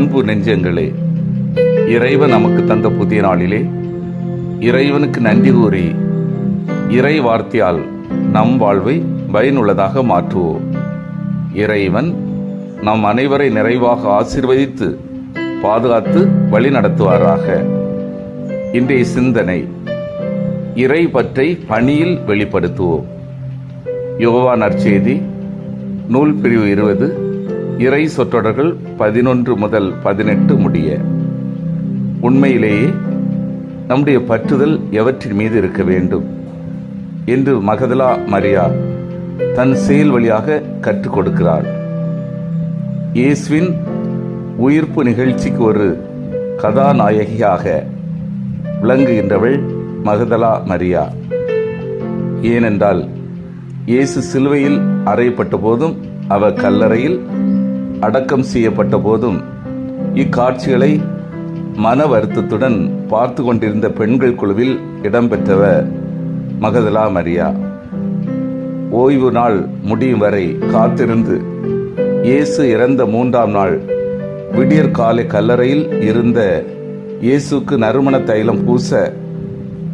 அன்பு நெஞ்சங்களே இறைவன் நமக்கு தந்த புதிய நாளிலே இறைவனுக்கு நன்றி கூறி இறை வார்த்தையால் நம் வாழ்வை பயனுள்ளதாக மாற்றுவோம். இறைவன் நம் அனைவரை நிறைவாக ஆசிர்வதித்து பாதுகாத்து வழி நடத்துவாராக இன்றைய சிந்தனை இறை பற்றை பணியில் வெளிப்படுத்துவோம். யோவா நற்செய்தி நூல் பிரிவு இருபது இறை சொற்றொடர்கள் பதினொன்று முதல் பதினெட்டு முடிய உண்மையிலேயே நம்முடைய பற்றுதல் எவற்றின் மீது இருக்க வேண்டும் என்று மகதலா மரியா தன் செயல் வழியாக கற்றுக் கொடுக்கிறாள். இயேசுவின் உயிர்ப்பு நிகழ்ச்சிக்கு ஒரு கதாநாயகியாக விளங்குகின்றவள் மகதலா மரியா. ஏனென்றால் இயேசு சிலுவையில் அறையப்பட்ட போதும் அவர் கல்லறையில் அடக்கம் செய்யப்பட்ட போதும் இக்காட்சிகளை மன வருத்தத்துடன் பார்த்து கொண்டிருந்த பெண்கள் குழுவில் இடம்பெற்றவர் மகதலா மரியா. ஓய்வு நாள் முடியும் வரை காத்திருந்து இயேசு இறந்த மூன்றாம் நாள் விடியற் காலை கல்லறையில் இருந்த இயேசுக்கு நறுமண தைலம் பூச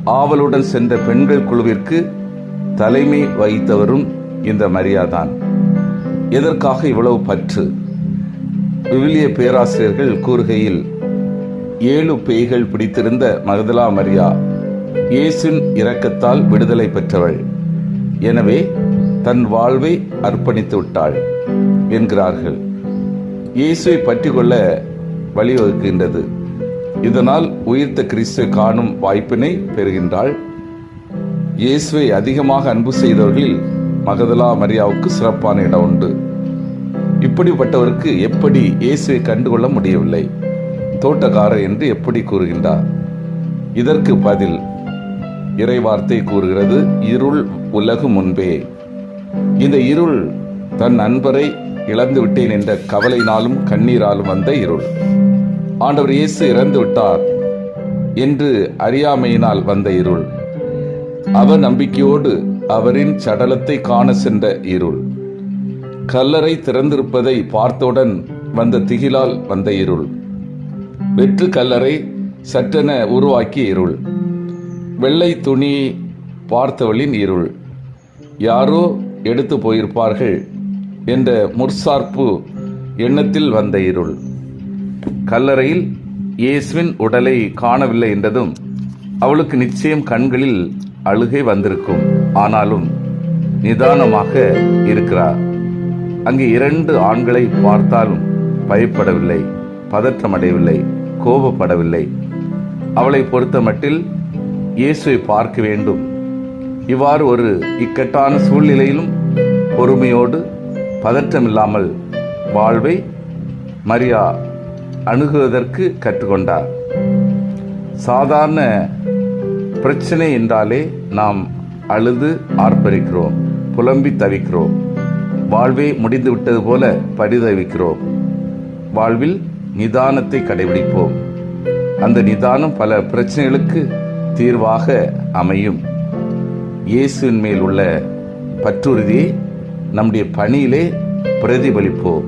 ஆவலுடன் சென்ற பெண்கள் குழுவிற்கு தலைமை வகித்தவரும் இந்த மரியாதான். எதற்காக இவ்வளவு பற்று? விவிலிய பேராசிரியர்கள் கூறுகையில் ஏழு பேய்கள் பிடித்திருந்த மகதலா மரியா இயேசுன் இரக்கத்தால் விடுதலை பெற்றவள். எனவே தன் வாழ்வை அர்ப்பணித்து விட்டாள் என்கிறார்கள். இயேசுவை பற்றி கொள்ள வழிவகுக்கின்றது. இதனால் உயிர்த்த கிறிஸ்துவை காணும் வாய்ப்பினை பெறுகின்றாள். இயேசுவை அதிகமாக அன்பு செய்தவர்களில் மகதலா மரியாவுக்கு சிறப்பான இடம் உண்டு. இப்படிப்பட்டவருக்கு எப்படி இயேசுவை கண்டுகொள்ள முடியவில்லை? தோட்டக்காரர் என்று எப்படி கூறுகின்றார்? இதற்கு பதில் இறைவார்த்தை கூறுகிறது இருள் உலகு முன்பே. இந்த இருள் தன் நண்பரை இழந்து விட்டேன் என்ற கவலையினாலும் கண்ணீராலும் வந்த இருள். ஆண்டவர் இயேசு இறந்து விட்டார் என்று அறியாமையினால் வந்த இருள். அவ நம்பிக்கையோடு அவரின் சடலத்தை காண சென்ற இருள். கல்லறை திறந்திருப்பதை பார்த்தவுடன் வந்த திகிலால் வந்த இருள். வெற்று கல்லறை சற்றென உருவாக்கிய இருள். வெள்ளை துணி பார்த்தவளின் இருள். யாரோ எடுத்து போயிருப்பார்கள் என்ற முற்சார்பு எண்ணத்தில் வந்த இருள். கல்லறையில் இயேசுவின் உடலை காணவில்லை என்றதும் அவளுக்கு நிச்சயம் கண்களில் அழுகை வந்திருக்கும். ஆனாலும் நிதானமாக இருக்கிறார். அங்கே இரண்டு ஆண்களை பார்த்தாலும் பயப்படவில்லை பதற்றமடையவில்லை கோபப்படவில்லை. அவளை பொறுத்த மட்டில் இயேசுவை பார்க்க வேண்டும். இவ்வாறு ஒரு இக்கட்டான சூழ்நிலையிலும் பொறுமையோடு பதற்றமில்லாமல் வாழ்வை மரியா அணுகுவதற்கு கற்றுக்கொண்டார். சாதாரண பிரச்சனை என்றாலே நாம் அழுது ஆர்ப்பரிக்கிறோம் புலம்பி தவிக்கிறோம். வாழ்வே முடிந்து விட்டது போல பரிதவிக்கிறோம். வாழ்வில் நிதானத்தை கடைபிடிப்போம். அந்த நிதானம் பல பிரச்சனைகளுக்கு தீர்வாக அமையும். இயேசுவின் மேல் உள்ள பற்றுறுதியை நம்முடைய பணியிலே பிரதிபலிப்போம்.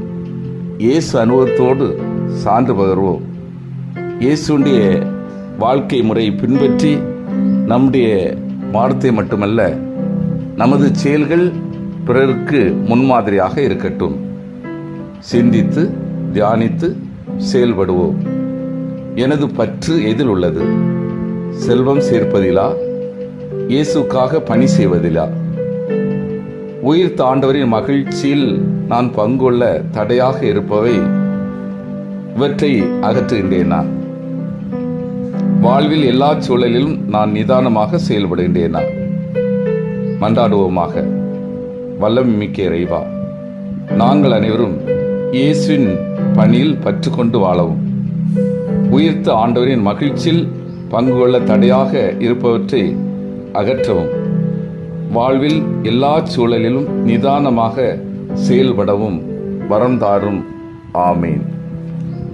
இயேசு அனுபவத்தோடு சான்று பகர்வோம். இயேசுடைய வாழ்க்கை முறையை பின்பற்றி நம்முடைய வார்த்தை மட்டுமல்ல நமது செயல்கள் பிறருக்கு முன்மாதிரியாக இருக்கட்டும். சிந்தித்து தியானித்து செயல்படுவோம். எனது பற்று எதில் உள்ளது? செல்வம் சேர்ப்பதிலா? இயேசுக்காக பணி செய்வதிலா? உயிர் தாண்டவரின் மகிழ்ச்சியில் நான் பங்குள்ள தடையாக இருப்பவை இவற்றை அகற்றுகின்றேனா வாழ்வில் எல்லா சூழலிலும் நான் நிதானமாக செயல்படுகின்றேனா மன்றாடுவோமாக. வல்லம் மிக்க இறைவா நாங்கள் அனைவரும் இயேசுவின் பணியில் பற்றுக்கொண்டு வாழவும். உயிர்த்த ஆண்டவரின் மகிழ்ச்சியில் பங்கு கொள்ள தடையாக இருப்பவற்றை அகற்றவும். வாழ்வில் எல்லா சூழலிலும் நிதானமாக செயல்படவும் வரம் தாரும். ஆமேன்.